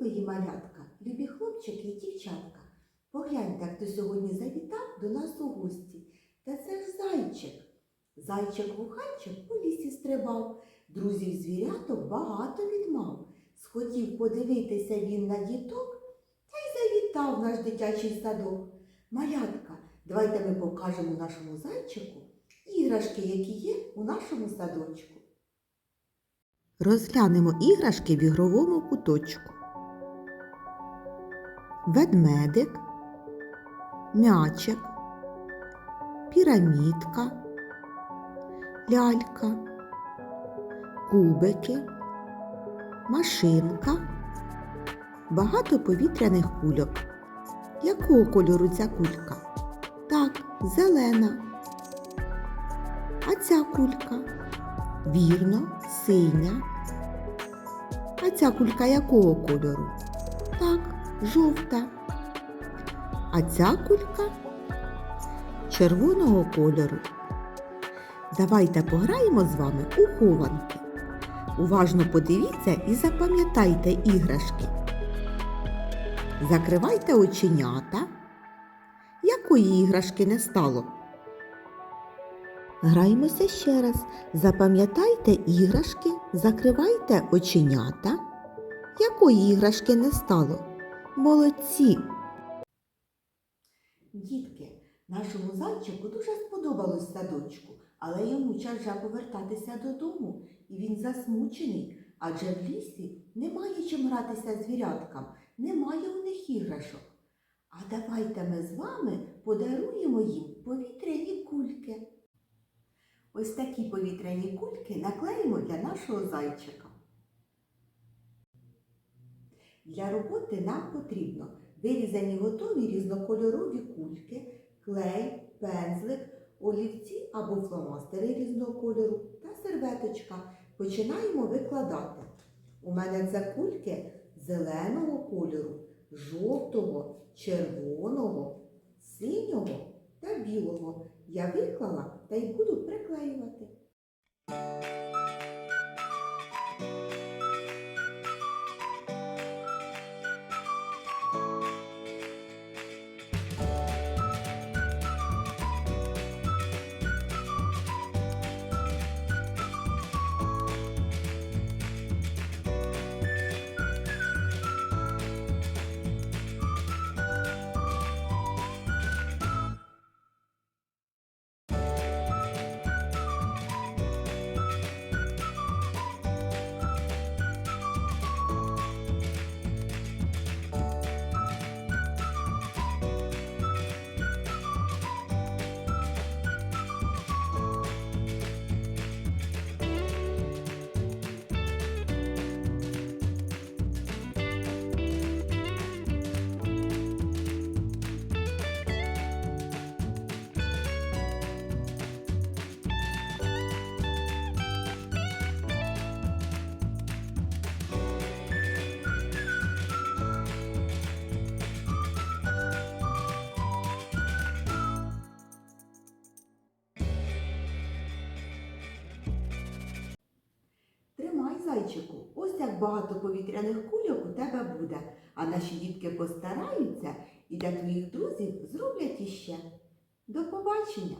Мої малятка, любі хлопчики і дівчатка. Погляньте, хто сьогодні завітав до нас у гості. Та це ж зайчик. Зайчик вуханчик по лісі стрибав, друзів звіряток багато відмав. Схотів подивитися він на діток, та й завітав наш дитячий садок. Малятка, давайте ми покажемо нашому зайчику іграшки, які є у нашому садочку. Розглянемо іграшки в ігровому куточку. Ведмедик, м'ячик, пірамідка, лялька, кубики, машинка, багато повітряних кульок. Якого кольору ця кулька? Так, зелена. А ця кулька? Вірно, синя. А ця кулька якого кольору? Так, жовта. А ця кулька червоного кольору. Давайте пограємо з вами у хованки. Уважно подивіться і запам'ятайте іграшки. Закривайте оченята. Якої іграшки не стало? Граємося ще раз. Запам'ятайте іграшки, закривайте оченята. Якої іграшки не стало? Молодці! Дітки, нашому зайчику дуже сподобалось садочку, але йому час повертатися додому, і він засмучений, адже в лісі немає чим гратися звіряткам, немає у них іграшок. А давайте ми з вами подаруємо їм повітряні кульки. Ось такі повітряні кульки наклеїмо для нашого зайчика. Для роботи нам потрібно вирізані готові різнокольорові кульки, клей, пензлик, олівці або фломастери різного кольору та серветочка. Починаємо викладати. У мене це кульки зеленого кольору, жовтого, червоного, синього та білого. Я виклала та й буду приклеювати. Зайчику, ось як багато повітряних кульок у тебе буде, а наші дітки постараються і для твоїх друзів зроблять іще. До побачення!